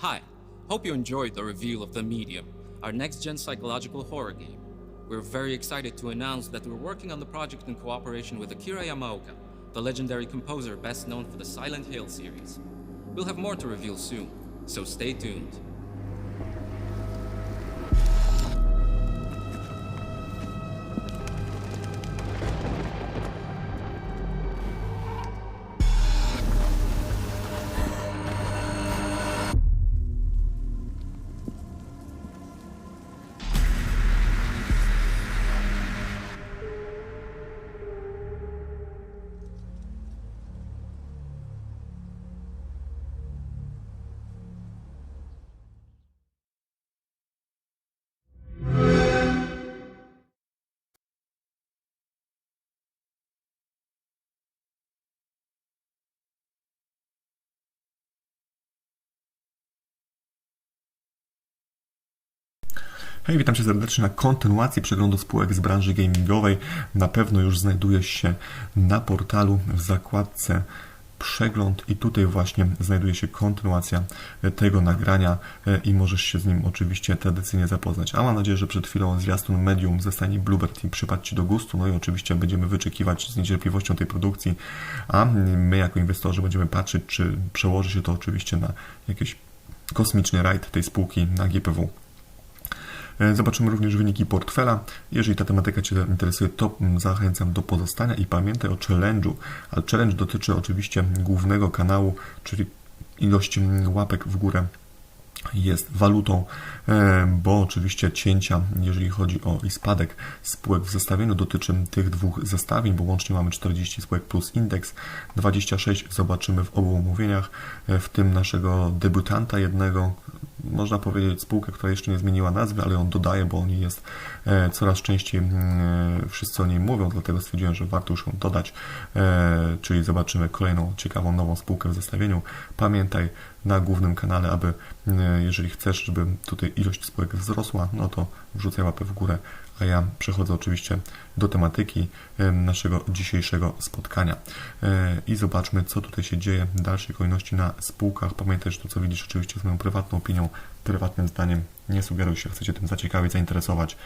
Hi, hope you enjoyed the reveal of The Medium, our next gen psychological horror game. We're very excited to announce that we're working on the project in cooperation with Akira Yamaoka, the legendary composer best known for the Silent Hill series. We'll have more to reveal soon, so stay tuned. Hej, witam Cię serdecznie na kontynuacji przeglądu spółek z branży gamingowej. Na pewno już znajdujesz się na portalu w zakładce przegląd i tutaj właśnie znajduje się kontynuacja tego nagrania e, i możesz się z nim oczywiście tradycyjnie zapoznać. A mam nadzieję, że przed chwilą zwiastun Medium ze stajni Bluebird Team przypadł Ci do gustu, no i oczywiście będziemy wyczekiwać z niecierpliwością tej produkcji, a my jako inwestorzy będziemy patrzeć, czy przełoży się to oczywiście na jakiś kosmiczny rajd tej spółki na GPW. E, Zobaczymy również wyniki portfela. Jeżeli ta tematyka Cię interesuje, to mm, zachęcam do pozostania i pamiętaj o challenge'u. A challenge dotyczy oczywiście głównego kanału, czyli ilość mm, łapek w górę jest walutą, e, bo oczywiście cięcia, jeżeli chodzi o i spadek spółek w zestawieniu, dotyczy tych dwóch zestawień, bo łącznie mamy 40 spółek plus indeks, 26 zobaczymy w obu omówieniach, e, w tym naszego debiutanta jednego, można powiedzieć spółkę, która jeszcze nie zmieniła nazwy, ale ją dodaję, bo o niej jest e, coraz częściej mm, wszyscy o niej mówią, dlatego stwierdziłem, że warto już ją dodać, e, czyli zobaczymy kolejną ciekawą nową spółkę w zestawieniu. Pamiętaj na głównym kanale, aby e, jeżeli chcesz, żeby tutaj ilość spółek wzrosła, no to wrzucaj łapę w górę, a ja przechodzę oczywiście do tematyki naszego dzisiejszego spotkania. E, I zobaczmy, co tutaj się dzieje w dalszej kolejności na spółkach. Pamiętaj, że to, co widzisz, oczywiście jest moją prywatną opinią, prywatnym zdaniem. Nie sugeruj się, chcecie tym zaciekawić, zainteresować,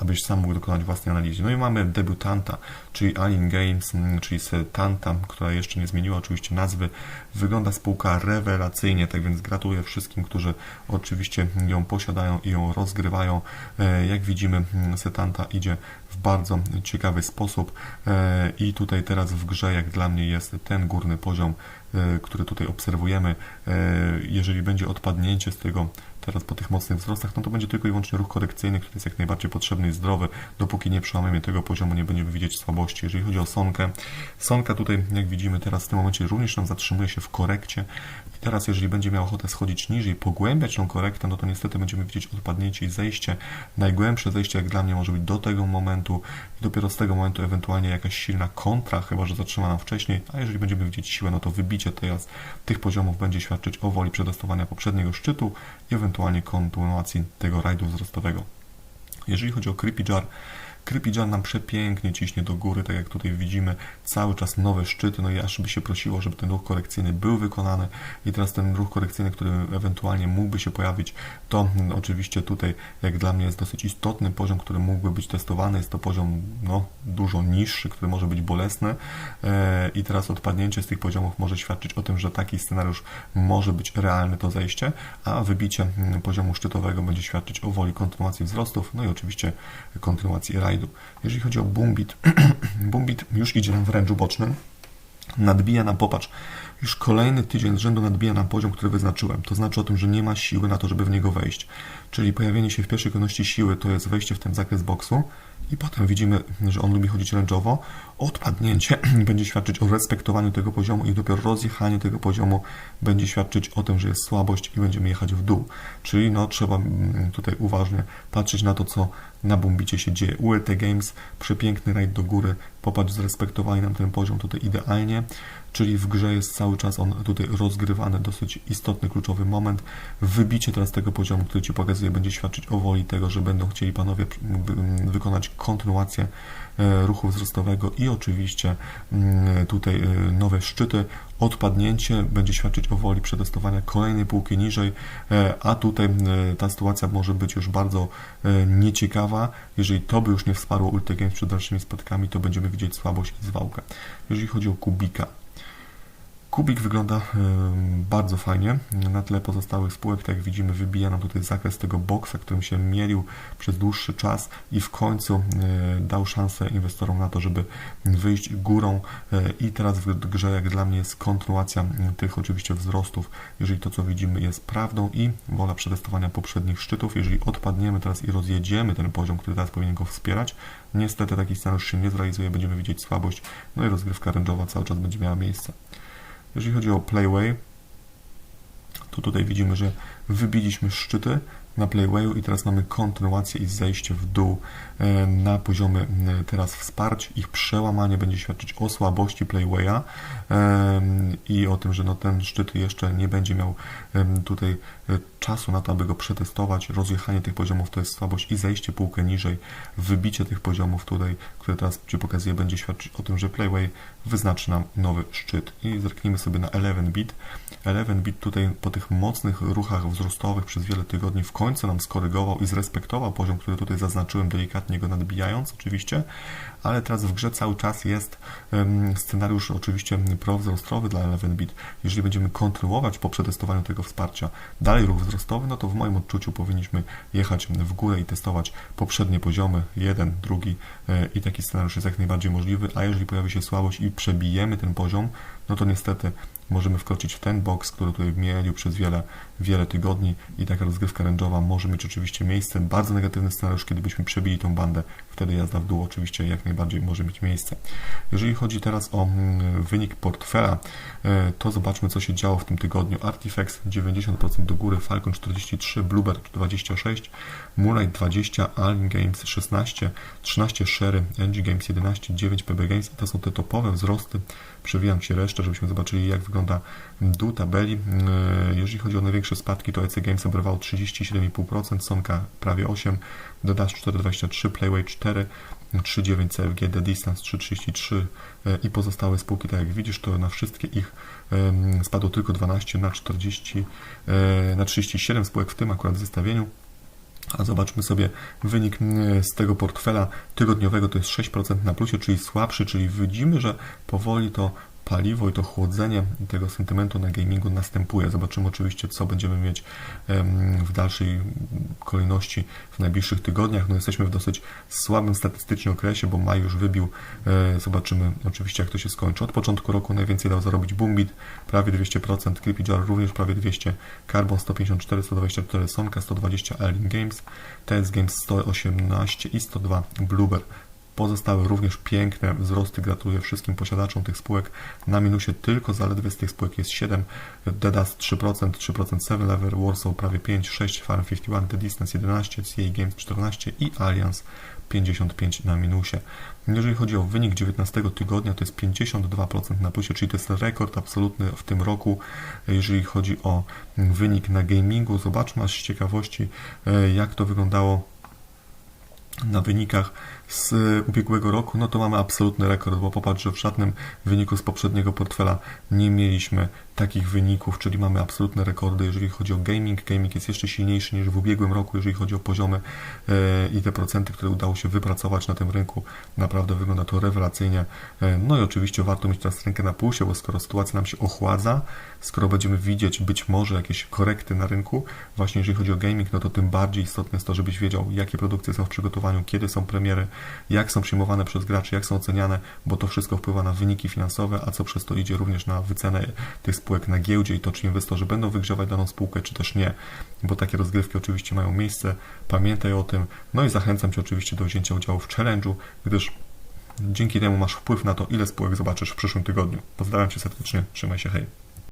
abyś sam mógł dokonać własnej analizy. No i mamy debiutanta, czyli Alien Games, czyli Setanta, która jeszcze nie zmieniła oczywiście nazwy. Wygląda spółka rewelacyjnie, tak więc gratuluję wszystkim, którzy oczywiście ją posiadają i ją rozgrywają. E, Jak widzimy, Setanta idzie w bardzo ciekawy sposób e, i tutaj teraz w grze, jak dla mnie, jest ten górny poziom, e, który tutaj obserwujemy. E, Jeżeli będzie odpadnięcie z tego teraz po tych mocnych wzrostach, no to będzie tylko i wyłącznie ruch korekcyjny, który jest jak najbardziej potrzebny i zdrowy. Dopóki nie przełamiemy tego poziomu, nie będziemy widzieć słabości. Jeżeli chodzi o Sonkę, Sonka tutaj, jak widzimy teraz w tym momencie również nam zatrzymuje się w korekcie. I teraz, jeżeli będzie miał ochotę schodzić niżej, pogłębiać tą korektę, no to niestety będziemy widzieć odpadnięcie i zejście. Najgłębsze zejście, jak dla mnie, może być do tego momentu i dopiero z tego momentu ewentualnie jakaś silna kontra, chyba że zatrzyma nam wcześniej, a jeżeli będziemy widzieć siłę, no to wybicie teraz tych poziomów będzie świadczyć o woli przetestowania poprzedniego szczytu i ewentualnie kontynuacji tego rajdu wzrostowego. Jeżeli chodzi o Creepy Jar, Creepy Jar nam przepięknie ciśnie do góry, tak jak tutaj widzimy, cały czas nowe szczyty, no i aż by się prosiło, żeby ten ruch korekcyjny był wykonany. I teraz ten ruch korekcyjny, który ewentualnie mógłby się pojawić, to oczywiście tutaj, jak dla mnie jest dosyć istotny poziom, który mógłby być testowany, jest to poziom no, dużo niższy, który może być bolesny. E, i teraz odpadnięcie z tych poziomów może świadczyć o tym, że taki scenariusz może być realny, to zejście, a wybicie mm, poziomu szczytowego będzie świadczyć o woli kontynuacji wzrostów, no i oczywiście kontynuacji rajdu. Jeżeli chodzi o Boombit, Boombit już idzie nam w ręczu bocznym, nadbija nam, popatrz, już kolejny tydzień z rzędu nadbija nam poziom, który wyznaczyłem. To znaczy o tym, że nie ma siły na to, żeby w niego wejść. Czyli pojawienie się w pierwszej kolejności siły to jest wejście w ten zakres boksu i potem widzimy, że on lubi chodzić ręczowo. Odpadnięcie będzie świadczyć o respektowaniu tego poziomu i dopiero rozjechanie tego poziomu będzie świadczyć o tym, że jest słabość i będziemy jechać w dół. Czyli no, trzeba mm, tutaj uważnie patrzeć na to, co na Bumbicie się dzieje. ULT Games, przepiękny rajd do góry, popatrz, zrespektowali nam ten poziom tutaj idealnie. Czyli w grze jest cały czas on tutaj rozgrywany, dosyć istotny, kluczowy moment. Wybicie teraz tego poziomu, który Ci pokazuję, będzie świadczyć o woli tego, że będą chcieli Panowie wy- wykonać kontynuację e, ruchu wzrostowego i oczywiście mm, tutaj e, nowe szczyty. Odpadnięcie będzie świadczyć o woli przetestowania kolejnej półki niżej, e, a tutaj ta sytuacja może być już bardzo nieciekawa. Jeżeli to by już nie wsparło Ulti Games przed dalszymi spotkami, to będziemy widzieć słabość i zwałkę. Jeżeli chodzi o Kubika, Kubik wygląda bardzo fajnie. Na tle pozostałych spółek, tak jak widzimy, wybija nam tutaj zakres tego boksa, którym się mielił przez dłuższy czas i w końcu e, dał szansę inwestorom na to, żeby wyjść górą. E, I teraz w grze, jak dla mnie, jest kontynuacja tych oczywiście wzrostów, jeżeli to, co widzimy, jest prawdą i wola przetestowania poprzednich szczytów. Jeżeli odpadniemy teraz i rozjedziemy ten poziom, który teraz powinien go wspierać, niestety taki scenariusz się nie zrealizuje, będziemy widzieć słabość, no i rozgrywka ręczowa cały czas będzie miała miejsce. Jeżeli chodzi o Playway, to tutaj widzimy, że wybiliśmy szczyty na Playwayu i teraz mamy kontynuację i zejście w dół e, na poziomy e, teraz wsparć. Ich przełamanie będzie świadczyć o słabości Playwaya e, i o tym, że no ten szczyt jeszcze nie będzie miał tutaj czasu na to, aby go przetestować. Rozjechanie tych poziomów to jest słabość i zejście półkę niżej. Wybicie tych poziomów tutaj, które teraz Ci pokazuję, będzie świadczyć o tym, że Playway wyznaczy nam nowy szczyt. I zerknijmy sobie na 11-bit. 11-bit tutaj po tych mocnych ruchach wzrostowych przez wiele tygodni w końcu nam skorygował i zrespektował poziom, który tutaj zaznaczyłem, delikatnie go nadbijając oczywiście, ale teraz w grze cały czas jest scenariusz oczywiście prowzrostowy dla 11-bit. Jeżeli będziemy kontynuować po przetestowaniu tego wsparcia dalej ruch wzrostowy, no to w moim odczuciu powinniśmy jechać w górę i testować poprzednie poziomy, jeden, drugi e, i taki scenariusz jest jak najbardziej możliwy, a jeżeli pojawi się słabość i przebijemy ten poziom, no to niestety możemy wkroczyć w ten boks, który tutaj mielił przez wiele, wiele tygodni i taka rozgrywka range'owa może mieć oczywiście miejsce. Bardzo negatywny scenariusz, kiedy byśmy przebili tą bandę, wtedy jazda w dół oczywiście jak najbardziej może mieć miejsce. Jeżeli chodzi teraz o mm, wynik portfela, e, to zobaczmy co się działo w tym tygodniu. Artifex 90% do góry, Falcon 43, Bluebird 26, Moonlight 20, Alien Games 16, 13 Sherry, NG Games 11, 9 PB Games to są te topowe wzrosty. Przewijam Ci resztę, żebyśmy zobaczyli jak wygląda dół tabeli. E, Jeżeli chodzi o największe spadki, to EC Games oberwało 37,5%, Sonka prawie 8%, The Dash 4,23%, Playway 4%, 3,9 CFG, The Distance 3,33 e, i pozostałe spółki, tak jak widzisz, to na wszystkie ich spadło tylko 12 na 40, e, na 37 spółek w tym akurat zestawieniu. A zobaczmy sobie wynik z tego portfela tygodniowego, to jest 6% na plusie, czyli słabszy, czyli widzimy, że powoli to paliwo i to chłodzenie tego sentymentu na gamingu następuje. Zobaczymy oczywiście, co będziemy mieć w dalszej kolejności w najbliższych tygodniach. No jesteśmy w dosyć słabym statystycznie okresie, bo maj już wybił. E, Zobaczymy oczywiście, jak to się skończy. Od początku roku najwięcej dał zarobić Boombit, prawie 200%, Creepy Jar również prawie 200%, Carbon 154, 124, Sonka 120, Erling Games, TS Games 118 i 102 Blueber. Pozostałe również piękne wzrosty. Gratuluję wszystkim posiadaczom tych spółek. Na minusie tylko zaledwie z tych spółek jest 7, Dedas 3%, 3% 7 Lever, Warsaw prawie 5, 6, Farm 51, The Distance 11, CA Games 14 i Allianz 55 na minusie. Jeżeli chodzi o wynik 19 tygodnia, to jest 52% na plusie, czyli to jest rekord absolutny w tym roku. Jeżeli chodzi o wynik na gamingu, zobaczmy z ciekawości, e, jak to wyglądało na wynikach z ubiegłego roku, no to mamy absolutny rekord, bo popatrz, że w żadnym wyniku z poprzedniego portfela nie mieliśmy takich wyników, czyli mamy absolutne rekordy, jeżeli chodzi o gaming. Gaming jest jeszcze silniejszy niż w ubiegłym roku, jeżeli chodzi o poziomy e, i te procenty, które udało się wypracować na tym rynku. Naprawdę wygląda to rewelacyjnie. E, no i oczywiście warto mieć teraz rękę na pulsie, bo skoro sytuacja nam się ochładza, skoro będziemy widzieć być może jakieś korekty na rynku, właśnie jeżeli chodzi o gaming, no to tym bardziej istotne jest to, żebyś wiedział, jakie produkcje są w przygotowaniu, kiedy są premiery, jak są przyjmowane przez graczy, jak są oceniane, bo to wszystko wpływa na wyniki finansowe, a co przez to idzie również na wycenę tych spółek na giełdzie i to, czy inwestorzy będą wygrzewać daną spółkę, czy też nie, bo takie rozgrywki oczywiście mają miejsce. Pamiętaj o tym. No i zachęcam Cię oczywiście do wzięcia udziału w challenge'u, gdyż dzięki temu masz wpływ na to, ile spółek zobaczysz w przyszłym tygodniu. Pozdrawiam Cię serdecznie, trzymaj się, hej.